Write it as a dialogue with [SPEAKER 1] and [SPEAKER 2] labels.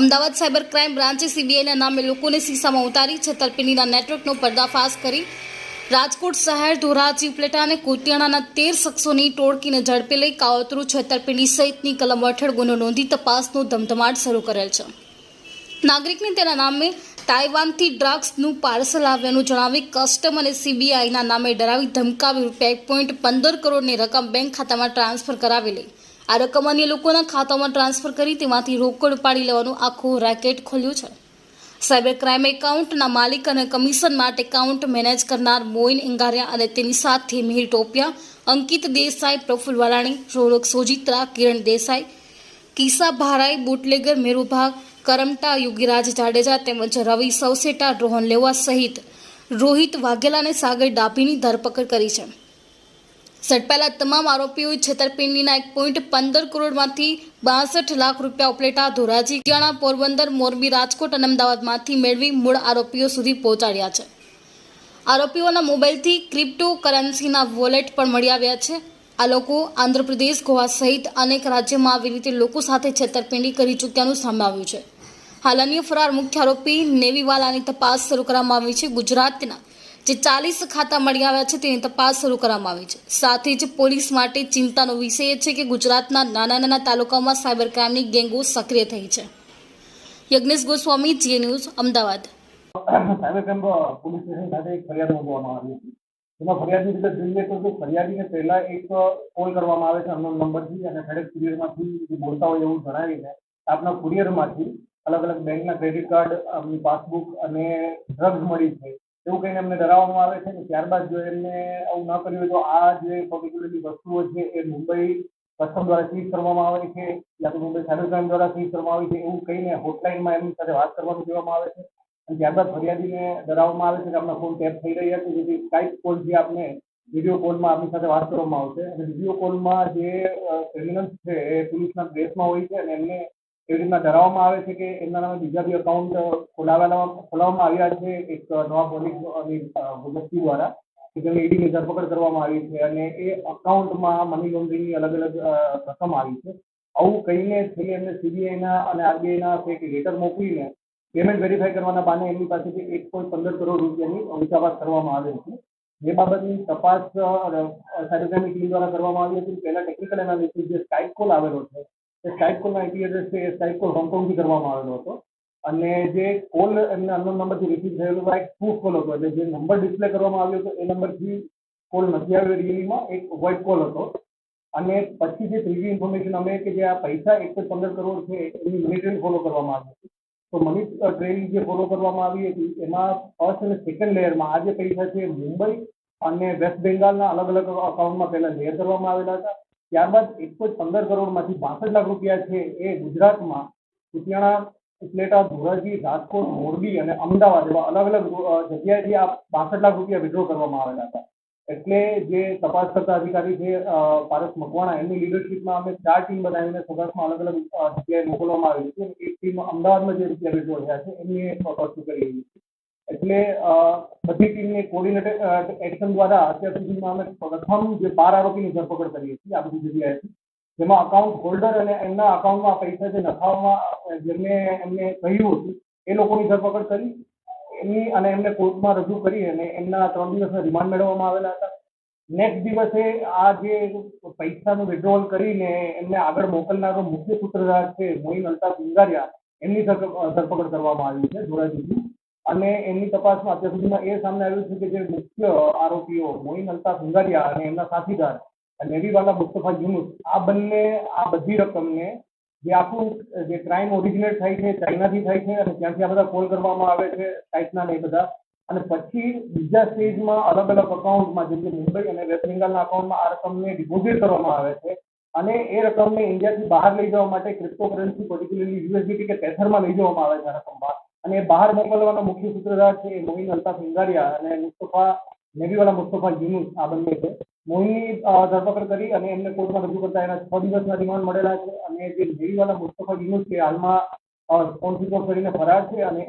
[SPEAKER 1] Ahmedabad cyber crime બ્રાન્ચે સીબીઆઈના નામે લોકોને સીસામાં ઉતારી છેતરપિંડીના નેટવર્કનો પર્દાફાશ કરી રાજકોટ શહેર ધોરાજી ઉપલેટા અને કોટિયાણાના તેર શખ્સોની ટોળકીને ઝડપે લઈ કાવતરું છેતરપિંડી સહિતની કલમ હેઠળ ગુનો નોંધી તપાસનો ધમધમાટ શરૂ કરેલ છે. નાગરિકને તેના નામે તાઇવાનથી ડ્રગ્સનું પાર્સલ આવ્યાનું જણાવી કસ્ટમ અને સીબીઆઈના નામે ડરાવી ધમકાવી રૂપિયા એક પોઈન્ટ પંદર કરોડની રકમ બેંક ખાતામાં ટ્રાન્સફર કરાવેલી આ રકમ અન્ય લોકોના ખાતામાં ટ્રાન્સફર કરી તેમાંથી રોકડ ઉપાડી લેવાનું આખું રેકેટ ખોલ્યું છે. સાયબર ક્રાઇમ એકાઉન્ટના માલિક અને કમિશન માટે એકાઉન્ટ મેનેજ કરનાર મોઇન ઇંગારિયા અને તેની સાથે મિહિર ટોપિયા, અંકિત દેસાઈ, પ્રફુલ વરાણી રોનક સોજિત્રા, કિરણ દેસાઈ કિસા ભારાઈ, બુટલેગર, મેરુભાગ, કરમટા, યોગીરાજ જાડેજા તેમજ રવિ સવસેટા, રોહન લેવા સહિત રોહિત વાઘેલા અને સાગર ડાભીની ધરપકડ કરી છે. ઝડપાયેલા તમામ આરોપીઓએ છેતરપિંડીના એક પોઈન્ટ પંદર કરોડમાંથી બાસઠ લાખ રૂપિયા ઉપલેટા ધોરાજી ગિયાણા પોરબંદર મોરબી રાજકોટ અને અમદાવાદમાંથી મેળવી મૂળ આરોપીઓ સુધી પહોંચાડ્યા છે. આરોપીઓના મોબાઈલથી ક્રિપ્ટો કરન્સીના વોલેટ પણ મળી આવ્યા છે. આ લોકો આંધ્રપ્રદેશ, ગોવા સહિત અનેક રાજ્યોમાં આવી રીતે લોકો સાથે છેતરપિંડી કરી ચૂક્યાનું સામે આવ્યું છે. હાલ અન્ય ફરાર મુખ્ય આરોપી નેવીવાલાની તપાસ શરૂ કરવામાં આવી છે ગુજરાતના. જે ચાલીસ ખાતા મળી આવ્યા છે તેની તપાસ શરૂ કરવામાં આવી છે. સાથે જ પોલીસ માટે ચિંતાનો વિષય છે કે ગુજરાતના નાના નાના તાલુકાઓમાં સાયબર ક્રાઇમની ગેંગો સક્રિય થઈ છે. યજ્ઞેશ ગોસ્વામી, જીએ ન્યૂઝ, અમદાવાદ.
[SPEAKER 2] એમાં ફરિયાદની રીતે જોઈએ તો ફરિયાદીને પહેલા એક કોલ કરવામાં આવે છે અનનોન નંબરથી અને ખરેખ કુરિયરમાંથી બોલતા હોય એવું જણાવીને આપના કુરિયરમાંથી અલગ અલગ બેંકના ક્રેડિટ કાર્ડ પાસબુક અને ડ્રગ્સ મળી છે. એવું કહીને એમને ડરાવવામાં આવે છે કે ત્યારબાદ જો એમને આવું ન કર્યું હોય તો આ જે પર્ટિક્યુલરલી વસ્તુઓ છે એ મુંબઈ કસ્ટમ દ્વારા સીઝ કરવામાં આવે છે યા તો મુંબઈ સાયબર ક્રાઇમ દ્વારા સીઝ કરવામાં આવે છે એવું કહીને હોટલાઇનમાં એમની સાથે વાત કરવાનું કહેવામાં આવે છે. અને ત્યારબાદ ફરિયાદીને ડરાવવામાં આવે છે કે આપણા ફોન ટેપ થઈ રહ્યા છે, જેથી સ્કાઇપ જે આપને વીડિયો કોલમાં આપની સાથે વાત કરવામાં આવશે. અને વીડિયો કોલમાં જે ક્રિમિનલ્સ છે એ પોલીસના ડ્રેસમાં હોય છે અને એમને એવી રીતના ડરાવવામાં આવે છે કે એમના નામે બીજા બી અકાઉન્ટ ખોલાવેલા ખોલાવવામાં આવ્યા છે એક નવા પોલીસ વ્યક્તિ દ્વારા કે જેને ઈડીની ધરપકડ કરવામાં આવી છે અને એ અકાઉન્ટમાં મની લોન્ડરિંગની અલગ અલગ અ, રકમ આવી છે. આવું કહીને છેલ્લે એમને સીબીઆઈના અને આરબીઆઈના એક લેટર મોકલીને પેમેન્ટ વેરીફાઈ કરવાના બહાને એમની પાસેથી એક પોઈન્ટ પંદર કરોડ રૂપિયાની ઉચાવાત કરવામાં આવેલ છે. જે બાબતની તપાસ સાયબર ક્રાઇમની ટીમ દ્વારા કરવામાં આવી હતી. પહેલા ટેકનિકલ એનાલિસિસ જે સ્કાઇપ કોલ આવેલો છે એ સ્કાઇપ કોલના આઈપી એડ્રેસ છે, એ સ્કાઇપ કોલ હોંગકોંગથી કરવામાં આવેલો હતો. અને જે કોલ એમને અનનોન નંબરથી રિસીવ થયેલો હતો એક સ્પૂફ કોલ હતો. એટલે જે નંબર ડિસ્પ્લે કરવામાં આવ્યો હતો, એ નંબરથી કોલ નથી આવ્યો રિયલીમાં એક વોઇટ કોલ હતો. અને પછી જે ત્રીજી ઇન્ફોર્મેશન અમે કે જે આ પૈસા એકસો પંદર કરોડ છે, એની મની ફોલો કરવામાં આવી હતી. તો મની ટ્રેલ જે ફોલો કરવામાં આવી હતી, એમાં ફર્સ્ટ અને સેકન્ડ લેયરમાં આ જે પૈસા છે, મુંબઈ અને વેસ્ટ બેંગાલના અલગ અલગ અકાઉન્ટમાં પહેલા લેયર કરવામાં આવેલા હતા. ત્યારબાદ એકસો પંદર કરોડમાંથી બાસઠ લાખ રૂપિયા છે એ ગુજરાતમાં કુતિયાણા, ઉપલેટા, ધોરાજી, રાજકોટ, મોરબી અને અમદાવાદ એવા અલગ અલગ જગ્યાએથી આ બાસઠ લાખ રૂપિયા વિડ્રો કરવામાં આવેલા હતા. એટલે જે તપાસ કરતા અધિકારી છે પારસ મકવાણા, એમની લીડરશીપમાં અમે ચાર ટીમ બનાવીને સૌરાષ્ટ્રમાં અલગ અલગ જગ્યાએ મોકલવામાં આવી છે. એક ટીમ અમદાવાદમાં જે રૂપિયા વિડ્રો થયા છે, એમની તપાસ કરી એટલે બધી ટીમને કોર્ડિનેટર એક્શન દ્વારા અત્યાર સુધીમાં અમે પ્રથમ જે બાર આરોપીની ધરપકડ કરી હતી આ બધી જગ્યાએથી જેમાં અકાઉન્ટ હોલ્ડર અને એમના અકાઉન્ટમાં પૈસા જે નખાવવામાં જેમને એમને કહ્યું હતું, એ લોકોની ધરપકડ કરી એમની અને એમને કોર્ટમાં રજૂ કરી અને એમના ત્રણ દિવસના રિમાન્ડ મેળવવામાં આવેલા હતા. નેક્સ્ટ દિવસે આ જે પૈસાનું વિડ્રોવલ કરીને એમને આગળ મોકલનારો મુખ્ય સૂત્રધાર છે મોઇન અલ્તાફ ગુંગારિયા એમની ધરપકડ કરવામાં આવી છે, ધોરાજીથી. અને એમની તપાસમાં અત્યાર સુધીમાં એ સામે આવ્યું છે કે જે મુખ્ય આરોપીઓ મોઇન અલ્તાફ હુંગારિયા અને એમના સાથીદાર નેવીવાલા મુસ્તફા યુનુસ, આ બંને, આ બધી રકમને જે આખું, જે ક્રાઇમ ઓરિજિનેટ થાય છે, ચાઇનાથી થાય છે અને ત્યાંથી આ બધા કોલ કરવામાં આવે છે સાઇટના ને બધા. અને પછી બીજા સ્ટેજમાં અલગ અલગ અકાઉન્ટમાં, જેમ કે મુંબઈ અને વેસ્ટ બેંગાલના અકાઉન્ટમાં આ રકમને ડિપોઝિટ કરવામાં આવે છે. અને એ રકમને ઇન્ડિયાથી બહાર લઈ જવા માટે ક્રિપ્ટોકરન્સી પર્ટિક્યુલરલી યુએસડીટી કે પેથરમાં લઈ જવામાં આવે છે આ રકમ બહાર. અને બહાર મોકલવાનો મુખ્ય સૂત્રધાર છે મોહિન અલ્તાફ ઇંગારિયા અને મુસ્તફા નેવીવાલા મુસ્તફા યુનુસ આ બંને છે. મોહિનની ધરપકડ કરી અને એમને કોર્ટમાં રજૂ કરતા એના છ દિવસના રિમાન્ડ મળેલા છે અને જે નેવીવાલા મુસ્તફા યુનુસ છે હાલમાં સ્પોન્સિપ કરીને ફરાર છે અને